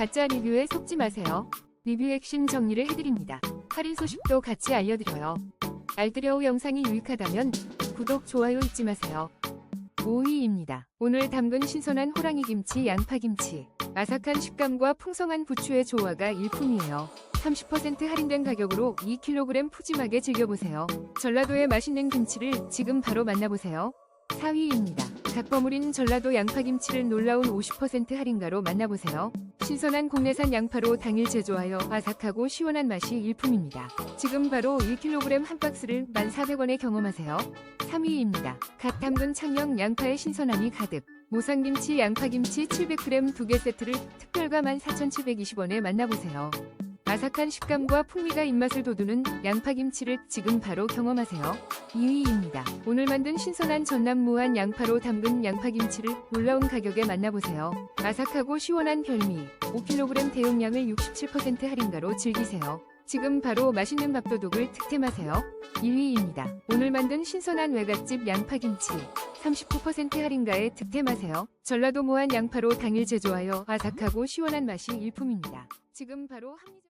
가짜 리뷰에 속지 마세요. 리뷰 핵심 정리를 해드립니다. 할인 소식도 같이 알려드려요. 알뜰여우 영상이 유익하다면 구독, 좋아요 잊지 마세요. 5위입니다. 오늘 담근 신선한 호랑이 김치, 양파 김치. 아삭한 식감과 풍성한 부추의 조화가 일품이에요. 30% 할인된 가격으로 2kg 푸짐하게 즐겨보세요. 전라도의 맛있는 김치를 지금 바로 만나보세요. 4위입니다. 닭버무린 전라도 양파김치를 놀라운 50% 할인가로 만나보세요. 신선한 국내산 양파로 당일 제조하여 아삭하고 시원한 맛이 일품입니다. 지금 바로 1kg 한 박스를 1,400원에 경험하세요. 3위입니다. 갓 담근 창녕 양파의 신선함이 가득. 모상김치, 양파김치 700g 두 개 세트를 특별가 14,720원에 만나보세요. 아삭한 식감과 풍미가 입맛을 돋우는 양파김치를 지금 바로 경험하세요. 2위입니다. 오늘 만든 신선한 전남 무한 양파로 담근 양파김치를 놀라운 가격에 만나보세요. 아삭하고 시원한 별미 5kg 대용량을 67% 할인가로 즐기세요. 지금 바로 맛있는 밥도둑을 득템하세요. 1위입니다. 오늘 만든 신선한 외갓집 양파김치 39% 할인가에 득템하세요. 전라도 무한 양파로 당일 제조하여 아삭하고 시원한 맛이 일품입니다. 지금 바로 합리적